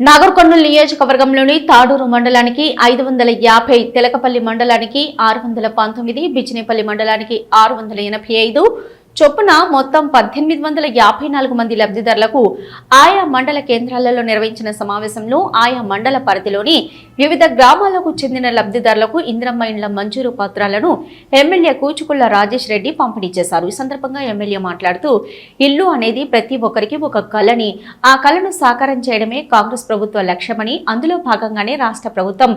నాగర్కర్నూలు నియోజకవర్గంలోని తాడూరు మండలానికి ఐదు వందల యాభై తెలకపల్లి మండలానికి ఆరు వందల పంతొమ్మిది బిజినేపల్లి మండలానికి ఆరు వందల ఎనభై ఐదు చొప్పున మొత్తం పద్దెనిమిది వందల యాభై నాలుగు మంది లబ్ధిదారులకు ఆయా మండల కేంద్రాలలో నిర్వహించిన సమావేశంలో ఆయా మండల పరిధిలోని వివిధ గ్రామాలకు చెందిన లబ్ధిదారులకు ఇంద్రమ్మ ఇండ్ల మంజూరు పత్రాలను ఎమ్మెల్యే కూచుకుళ్ళ రాజేష్ రెడ్డి పంపిణీ చేశారు. ఈ సందర్భంగా ఎమ్మెల్యే మాట్లాడుతూ ఇల్లు అనేది ప్రతి ఒక్కరికి ఒక కళని ఆ కళను సాకారం చేయడమే కాంగ్రెస్ ప్రభుత్వ లక్ష్యమని అందులో భాగంగానే రాష్ట్ర ప్రభుత్వం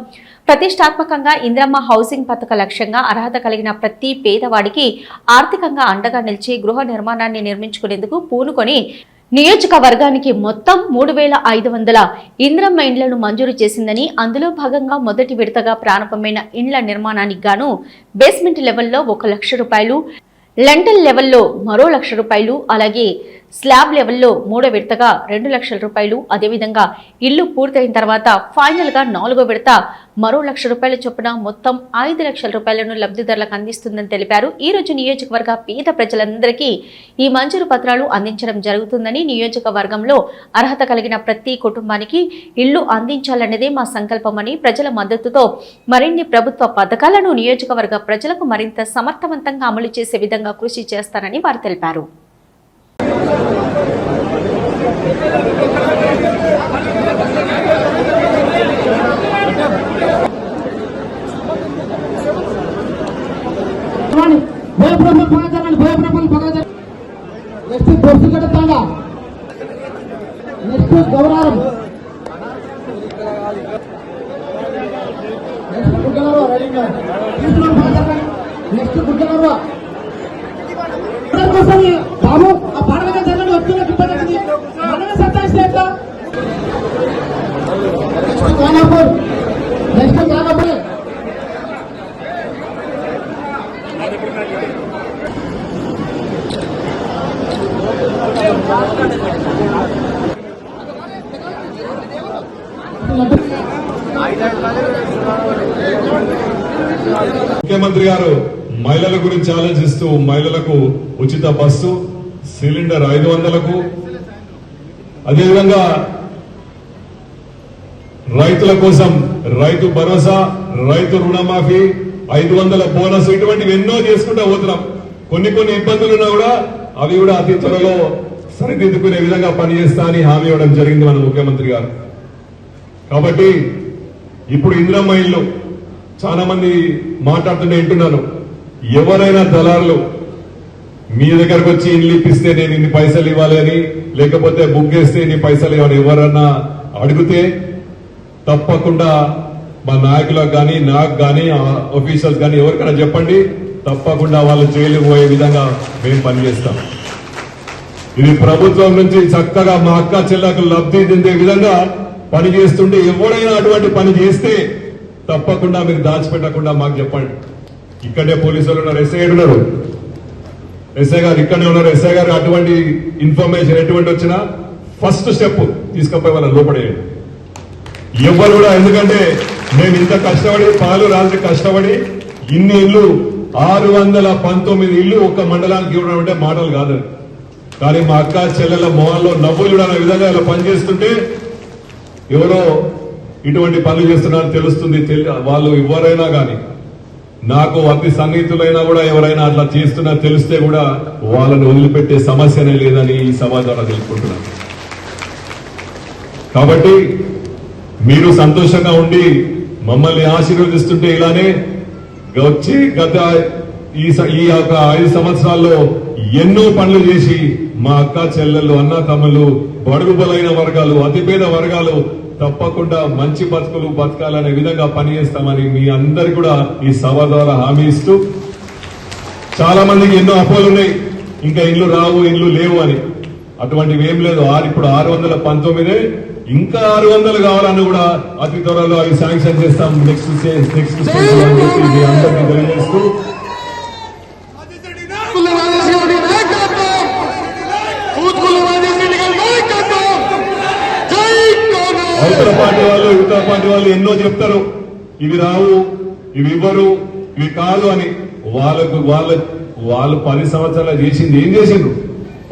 ప్రతిష్టాత్మకంగా ఇంద్రమ్మ హౌసింగ్ పథక లక్ష్యంగా అర్హత కలిగిన ప్రతి పేదవాడికి ఆర్థికంగా అండగా నిలిచి గృహ నిర్మాణాన్ని నిర్మించుకునేందుకు పూనుకొని నియోజకవర్గానికి మొత్తం మూడు వేల ఐదు వందల ఇంద్రమ్మ ఇండ్లను మంజూరు చేసిందని అందులో భాగంగా మొదటి విడతగా ప్రారంభమైన ఇండ్ల నిర్మాణానికి గాను బేస్మెంట్ లెవెల్లో ఒక లక్ష రూపాయలు లెంటల్ లెవెల్లో మరో లక్ష రూపాయలు అలాగే స్లాబ్ లెవెల్లో మూడో విడతగా రెండు లక్షల రూపాయలు అదేవిధంగా ఇల్లు పూర్తయిన తర్వాత ఫైనల్గా నాలుగో విడత మరో లక్ష రూపాయల చొప్పున మొత్తం ఐదు లక్షల రూపాయలను లబ్ధిదారులకు అందిస్తుందని తెలిపారు. ఈ రోజు నియోజకవర్గ పేద ప్రజలందరికీ ఈ మంజూరు పత్రాలు అందించడం జరుగుతుందని నియోజకవర్గంలో అర్హత కలిగిన ప్రతి కుటుంబానికి ఇల్లు అందించాలన్నదే మా సంకల్పమని ప్రజల మద్దతుతో మరిన్ని ప్రభుత్వ పథకాలను నియోజకవర్గ ప్రజలకు మరింత సమర్థవంతంగా అమలు చేసే విధంగా కృషి చేస్తానని వారు తెలిపారు. నెక్స్ట్ బొస్సు కడతాగా నెక్స్ట్ గౌరారం నెక్స్ట్ గుడ్డలరవ రెడీగా తీసుకున్నాం నెక్స్ట్ గుడ్డలరవ కోసం ముఖ్యమంత్రి గారు మహిళల గురించి ఆలోచిస్తూ మహిళలకు ఉచిత బస్సు సిలిండర్ ఐదు వందలకు. అదేవిధంగా రైతుల కోసం రైతు భరోసా రైతు రుణమాఫీ ఐదు వందల బోనస్ ఇటువంటివి ఎన్నో చేసుకుంటూ పోతున్నాం. కొన్ని కొన్ని ఇబ్బందులు ఉన్నా కూడా అవి కూడా అతి త్వరలో సరిదిద్దుకునే విధంగా పనిచేస్తా అని హామీ ఇవ్వడం జరిగింది మన ముఖ్యమంత్రి గారు. కాబట్టి ఇప్పుడు ఇంద్రమ్మ ఇల్లు చాలా మంది మాట్లాడుతుంటే వింటున్నాను. ఎవరైనా దళారులు మీ దగ్గరకు వచ్చి ఇల్లు ఇప్పిస్తే నేను ఇన్ని పైసలు ఇవ్వాలని లేకపోతే బుక్ చేస్తే ఇన్ని పైసలు ఇవ్వాలి ఎవరన్నా అడిగితే తప్పకుండా మా నాయకులకు కానీ నాకు కానీ ఆఫీసర్స్ కానీ ఎవరికైనా చెప్పండి. తప్పకుండా వాళ్ళు జైలుకు పోయే విధంగా మేము పనిచేస్తాం. ఇది ప్రభుత్వం నుంచి చక్కగా మా అక్క చెల్లకు లబ్ధి చెందే విధంగా పని చేస్తుంటే ఎవరైనా అటువంటి పని చేస్తే తప్పకుండా మీరు దాచిపెట్టకుండా మాకు చెప్పండి. ఇక్కడే పోలీసులు ఉన్నారు ఎస్ఐ ఉన్నారు. ఎస్ఐ గారు ఇక్కడే ఉన్నారు. ఎస్ఐ గారు అటువంటి ఇన్ఫర్మేషన్ ఎటువంటి వచ్చినా ఫస్ట్ స్టెప్ తీసుకపోయి వాళ్ళని లోపడేయండి. ఎవ్వరు కూడా ఎందుకంటే మేము ఇంత కష్టపడి పాలు రాత్రి కష్టపడి ఇన్ని ఇల్లు ఆరు వందల పంతొమ్మిది ఇల్లు ఒక మండలానికి ఇవ్వడం అంటే మాటలు కాదు. కానీ మా అక్క చెల్లెల మొహాల్లో నవ్వులు చూడనే విధంగా ఇలా పనిచేస్తుంటే ఎవరో ఇటువంటి పనులు చేస్తున్నారని తెలుస్తుంది వాళ్ళు ఎవరైనా కానీ నాకు అతి సన్నిహితులైనా కూడా ఎవరైనా అట్లా చేస్తున్నా తెలిస్తే కూడా వాళ్ళని వదిలిపెట్టే సమస్యనే లేదని ఈ సభ ద్వారా తెలుసుకుంటున్నాను కాబట్టి మీరు సంతోషంగా ఉండి మమ్మల్ని ఆశీర్వదిస్తుంటే ఇలానే వచ్చి గత ఈ స- ఈ యొక్క ఐదు సంవత్సరాల్లో ఎన్నో పనులు చేసి మా అక్క చెల్లెళ్ళు అన్న తమ్ముళ్ళు బడుగు బలైన వర్గాలు అతిపేద వర్గాలు తప్పకుండా మంచి బతుకులు బతకాలనే విధంగా పనిచేస్తామని మీ అందరికి కూడా ఈ సభ ద్వారా హామీ ఇస్తూ చాలా మందికి ఎన్నో అపోలు ఉన్నాయి. ఇంకా ఇల్లు రావు ఇల్లు లేవు అని. అటువంటివి ఏం లేదు. ఆరు ఇప్పుడు ఆరు వందల పంతొమ్మిది. ఇంకా ఆరు వందలు కావాలని కూడా అతి త్వరలో అవి శాంక్షన్ చేస్తాం. నెక్స్ట్ నెక్స్ట్ తెలియజేస్తూ అవతల పార్టీ వాళ్ళు ఇతర పార్టీ వాళ్ళు ఎన్నో చెప్తారు. ఇవి రావు ఇవి ఇవ్వరు ఇవి కాదు అని వాళ్ళకు వాళ్ళ వాళ్ళు పది సంవత్సరాలు చేసింది ఏం చేసిండ్రు?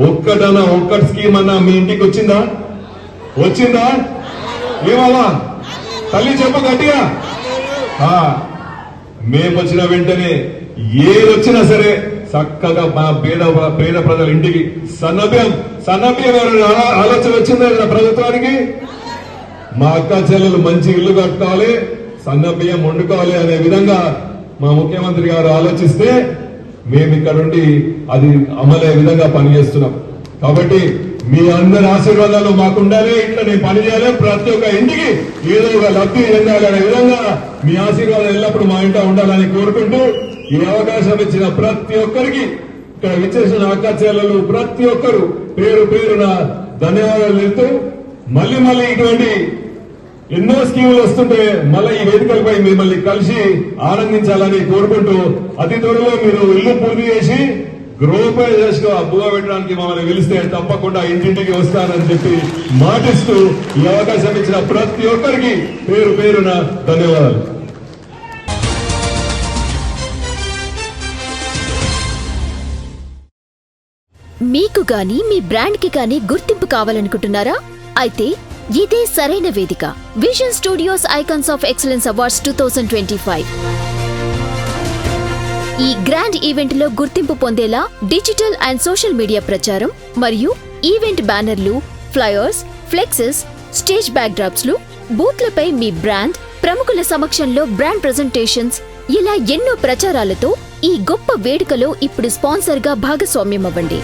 ఒక్కటన్నా ఒక్కటి స్కీమ్ అన్నా మీ ఇంటికి వచ్చిందా? వచ్చిందా? ఏమవ్వా? తల్లి చెప్పు గట్టిగా. ఆ, మేము వచ్చిన వెంటనే ఏది వచ్చినా సరే చక్కగా మా పేద పేద ప్రజల ఇంటికి సన్నభ్యం సన్నభ్యం ఆలోచన వచ్చిందా ప్రభుత్వానికి? మా అక్క చెల్లెలు మంచి ఇల్లు కట్టాలి సన్న బియ్యం వండుకోవాలి అనే విధంగా మా ముఖ్యమంత్రి గారు ఆలోచిస్తే మేము ఇక్కడ ఉండి అది అమలయ్యే విధంగా పనిచేస్తున్నాం. కాబట్టి మీ అందరి ఆశీర్వాదాలు మాకు ఉండాలి ఇట్లా నేను పనిచేయాలి. ప్రతి ఒక్క ఇంటికి ఏదో ఒక లబ్ధి చెందాలనే విధంగా మీ ఆశీర్వాదం ఎల్లప్పుడూ మా ఇంట ఉండాలని కోరుకుంటూ ఈ అవకాశం ఇచ్చిన ప్రతి ఒక్కరికి ఇక్కడ విచ్చేసిన అక్క ప్రతి ఒక్కరు పేరు పేరున ధన్యవాదాలు తెలుపుతూ మళ్ళీ మళ్ళీ ఇటువంటి ఎన్నో స్కీములు వస్తుంటే మళ్ళీ ఈ వేదికలపై మిమ్మల్ని కలిసి ఆనందించాలని కోరుకుంటూ అతి త్వరలో మీరు ఇల్లు పూర్తి చేసి గృహోపయోగ అబ్బుగా పెట్టడానికి మమ్మల్ని పిలిస్తే తప్పకుండా ఇంటింటికి వస్తానని చెప్పి మాటిస్తూ ఈ అవకాశం ఇచ్చిన ప్రతి ఒక్కరికి పేరు పేరున ధన్యవాదాలు. మీకు గాని మీ బ్రాండ్కి గాని గుర్తింపు కావాలనుకుంటున్నారా? అయితే ఇదే సరైన వేదిక. Vision studios icons of excellence awards two thousand twenty five ఈ గ్రాండ్ ఈవెంట్లో గుర్తింపు పొందేలా డిజిటల్ అండ్ సోషల్ మీడియా ప్రచారం మరియు ఈవెంట్ బ్యానర్లు ఫ్లయర్స్ ఫ్లెక్సెస్ స్టేజ్ బ్యాక్డ్రాప్స్లు బూత్లపై మీ బ్రాండ్ ప్రముఖుల సమక్షంలో బ్రాండ్ ప్రెజెంటేషన్స్ ఇలా ఎన్నో ప్రచారాలతో ఈ గొప్ప వేడుకలో ఇప్పుడు స్పాన్సర్గా భాగస్వామ్యం అవ్వండి